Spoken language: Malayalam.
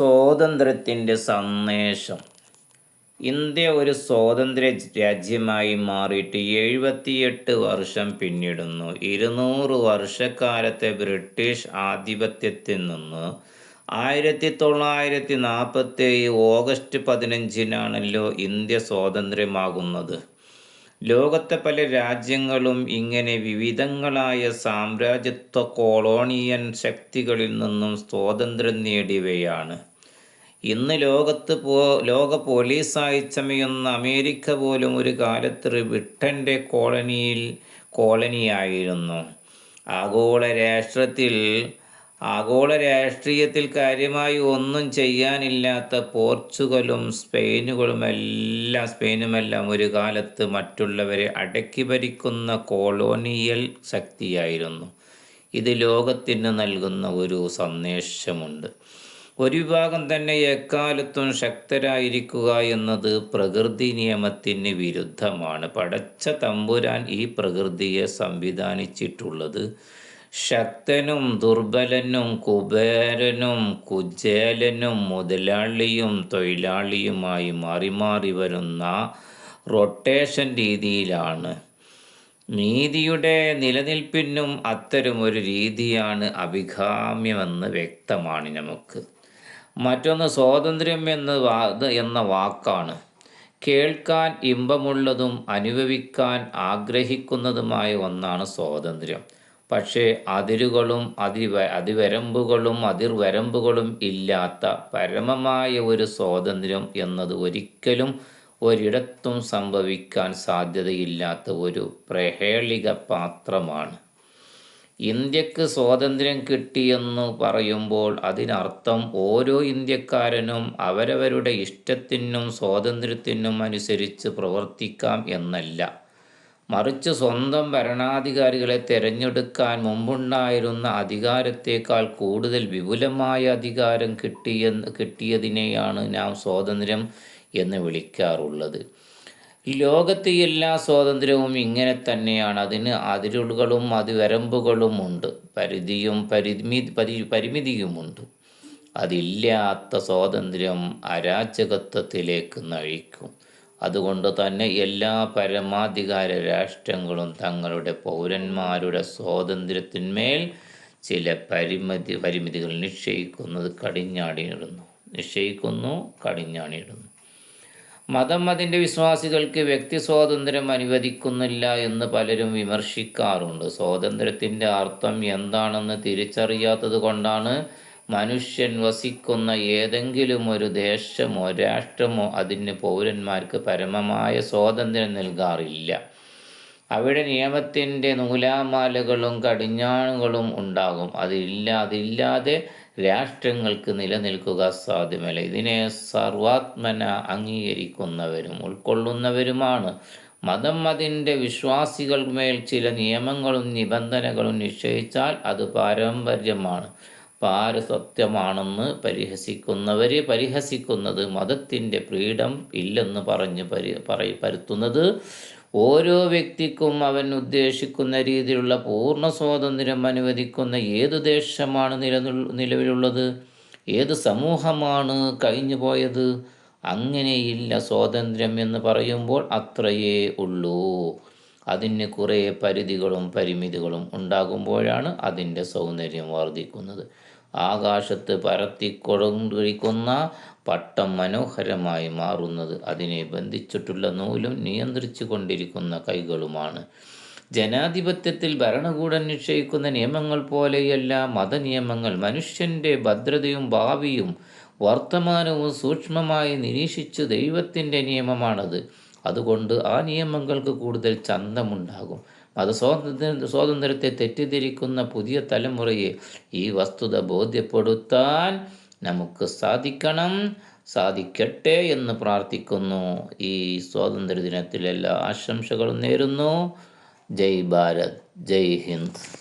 സ്വാതന്ത്ര്യത്തിന്റെ സന്ദേശം. ഇന്ത്യ ഒരു സ്വാതന്ത്ര്യ രാജ്യമായി മാറിയിട്ട് എഴുപത്തിയെട്ട് വർഷം പിന്നിടുന്നു. ഇരുന്നൂറ് വർഷക്കാലത്തെ ബ്രിട്ടീഷ് ആധിപത്യത്തിൽ നിന്ന് ആയിരത്തി തൊള്ളായിരത്തി നാൽപ്പത്തേഴ് ഓഗസ്റ്റ് പതിനഞ്ചിനാണല്ലോ ഇന്ത്യ സ്വാതന്ത്ര്യമാകുന്നത്. ലോകത്തെ പല രാജ്യങ്ങളും ഇങ്ങനെ വിവിധങ്ങളായ സാമ്രാജ്യത്വ കൊളോണിയൻ ശക്തികളിൽ നിന്നും സ്വാതന്ത്ര്യം നേടിയവയാണ്. ഇന്ന് ലോകത്ത് പോ ലോക പോലീസായി ചമയുന്ന അമേരിക്ക പോലും ഒരു കാലത്ത് ബ്രിട്ടന്റെ കോളനിയിൽ കോളനിയായിരുന്നു. ആഗോള രാഷ്ട്രത്തിൽ ആഗോള രാഷ്ട്രീയത്തിൽ കാര്യമായി ഒന്നും ചെയ്യാനില്ലാത്ത പോർച്ചുഗലും സ്പെയിനുകളും എല്ലാം സ്പെയിനുമെല്ലാം ഒരു കാലത്ത് മറ്റുള്ളവരെ അടക്കി ഭരിക്കുന്ന കോളോണിയൽ ശക്തിയായിരുന്നു. ഇത് ലോകത്തിന് നൽകുന്ന ഒരു സന്ദേശമുണ്ട്. ഒരു വിഭാഗം തന്നെ എക്കാലത്തും ശക്തരായിരിക്കുക എന്നത് പ്രകൃതി നിയമത്തിന് വിരുദ്ധമാണ്. പടച്ച തമ്പുരാൻ ഈ പ്രകൃതിയെ സംവിധാനിച്ചിട്ടുള്ളത്. ശക്തനും ദുർബലനും കുബേരനും കുജേലനും മുതലാളിയും തൊഴിലാളിയുമായി മാറി മാറി വരുന്ന റൊട്ടേഷൻ രീതിയിലാണ്. നീതിയുടെ നിലനിൽപ്പിനും അത്തരമൊരു രീതിയാണ് അഭികാമ്യമെന്ന് വ്യക്തമാണ് നമുക്ക്. മറ്റൊന്ന് സ്വാതന്ത്ര്യം എന്ന എന്ന വാക്കാണ്. കേൾക്കാൻ ഇമ്പമുള്ളതും അനുഭവിക്കാൻ ആഗ്രഹിക്കുന്നതുമായ ഒന്നാണ് സ്വാതന്ത്ര്യം. പക്ഷേ അതിരുകളും അതിവ അതിവരമ്പുകളും അതിർവരമ്പുകളും ഇല്ലാത്ത പരമമായ ഒരു സ്വാതന്ത്ര്യം എന്നത് ഒരിക്കലും ഒരിടത്തും സംഭവിക്കാൻ സാധ്യതയില്ലാത്ത ഒരു പ്രഹേളിക പാത്രമാണ്. ഇന്ത്യയ്ക്ക് സ്വാതന്ത്ര്യം കിട്ടിയെന്ന് പറയുമ്പോൾ അതിനർത്ഥം ഓരോ ഇന്ത്യക്കാരനും അവരവരുടെ ഇഷ്ടത്തിനും സ്വാതന്ത്ര്യത്തിനും അനുസരിച്ച് പ്രവർത്തിക്കാം എന്നല്ല. മറിച്ച് സ്വന്തം ഭരണാധികാരികളെ തിരഞ്ഞെടുക്കാൻ മുമ്പുണ്ടായിരുന്ന അധികാരത്തേക്കാൾ കൂടുതൽ വിപുലമായ അധികാരം കിട്ടിയ കിട്ടിയതിനെയാണ് നാം സ്വാതന്ത്ര്യം എന്ന് വിളിക്കാറുള്ളത്. ലോകത്തെ എല്ലാ സ്വാതന്ത്ര്യവും ഇങ്ങനെ തന്നെയാണ്. അതിന് അതിരുകളും അതിവരമ്പുകളും ഉണ്ട്. പരിധിയും പരിമി പരി പരിമിതിയുമുണ്ട്. അതില്ലാത്ത സ്വാതന്ത്ര്യം അരാജകത്വത്തിലേക്ക് നയിക്കും. അതുകൊണ്ട് തന്നെ എല്ലാ പരമാധികാര രാഷ്ട്രങ്ങളും തങ്ങളുടെ പൗരന്മാരുടെ സ്വാതന്ത്ര്യത്തിന്മേൽ ചില പരിമിതി പരിമിതികൾ നിശ്ചയിക്കുന്നത് കടിഞ്ഞാടിയിടുന്നു നിശ്ചയിക്കുന്നു കടിഞ്ഞാണിയിടുന്നു മതം അതിന്റെ വിശ്വാസികൾക്ക് വ്യക്തി സ്വാതന്ത്ര്യം അനുവദിക്കുന്നില്ല എന്ന് പലരും വിമർശിക്കാറുണ്ട്. സ്വാതന്ത്ര്യത്തിന്റെ അർത്ഥം എന്താണെന്ന് തിരിച്ചറിയാത്തത് കൊണ്ടാണ് മനുഷ്യൻ വസിക്കുന്ന ഏതെങ്കിലും ഒരു ദേശമോ രാഷ്ട്രമോ അതിന് പൗരന്മാർക്ക് പരമമായ സ്വാതന്ത്ര്യം നൽകാറില്ല. അവിടെ നിയമത്തിന്റെ നൂലാമാലകളും കടിഞ്ഞാണുകളും ഉണ്ടാകും. അതില്ല അതില്ലാതെ രാഷ്ട്രങ്ങൾക്ക് നിലനിൽക്കുക സാധ്യമല്ല. ഇതിനെ സർവാത്മന അംഗീകരിക്കുന്നവരും ഉൾക്കൊള്ളുന്നവരുമാണ്. മതം അതിന്റെ വിശ്വാസികൾ മേൽ ചില നിയമങ്ങളും നിബന്ധനകളും നിശ്ചയിച്ചാൽ അത് പാരമ്പര്യമാണ്. പാരസത്യമാണെന്ന് പരിഹസിക്കുന്നവരെ പരിഹസിക്കുന്നത് മതത്തിന്റെ ഫ്രീഡം ഇല്ലെന്ന് പറഞ്ഞ് പരി പരുത്തുന്നത് ഓരോ വ്യക്തിക്കും അവൻ ഉദ്ദേശിക്കുന്ന രീതിയിലുള്ള പൂർണ സ്വാതന്ത്ര്യം അനുവദിക്കുന്ന ഏത് ദേശമാണ് നിലനിൽ നിലവിലുള്ളത്? ഏത് സമൂഹമാണ് കഴിഞ്ഞു പോയത്? അങ്ങനെയില്ല സ്വാതന്ത്ര്യം എന്ന് പറയുമ്പോൾ അത്രയേ ഉള്ളൂ. അതിന് കുറേ പരിധികളും പരിമിതികളും ഉണ്ടാകുമ്പോഴാണ് അതിന്റെ സൗന്ദര്യം വർദ്ധിക്കുന്നത്. ആകാശത്ത് പരത്തിക്കൊണ്ടിരിക്കുന്ന പട്ടം മനോഹരമായി മാറുന്നത് അതിനെ ബന്ധിച്ചിട്ടുള്ള നൂലും നിയന്ത്രിച്ചു കൊണ്ടിരിക്കുന്ന കൈകളുമാണ്. ജനാധിപത്യത്തിൽ ഭരണകൂടം നിശ്ചയിക്കുന്ന നിയമങ്ങൾ പോലെയല്ല മതനിയമങ്ങൾ. മനുഷ്യന്റെ ഭദ്രതയും ഭാവിയും വർത്തമാനവും സൂക്ഷ്മമായി നിരീക്ഷിച്ചു ദൈവത്തിന്റെ നിയമമാണത്. അതുകൊണ്ട് ആ നിയമങ്ങൾക്ക് കൂടുതൽ ചന്തമുണ്ടാകും. മത സ്വാതന്ത്ര്യ സ്വാതന്ത്ര്യത്തെ തെറ്റിദ്ധരിക്കുന്ന പുതിയ തലമുറയെ ഈ വസ്തുത ബോധ്യപ്പെടുത്താൻ നമുക്ക് സാധിക്കണം. സാധിക്കട്ടെ എന്ന് പ്രാർത്ഥിക്കുന്നു. ഈ സ്വാതന്ത്ര്യ ദിനത്തിൽ എല്ലാ ആശംസകളും നേരുന്നു. ജയ് ഭാരത്. ജയ് ഹിന്ദ്.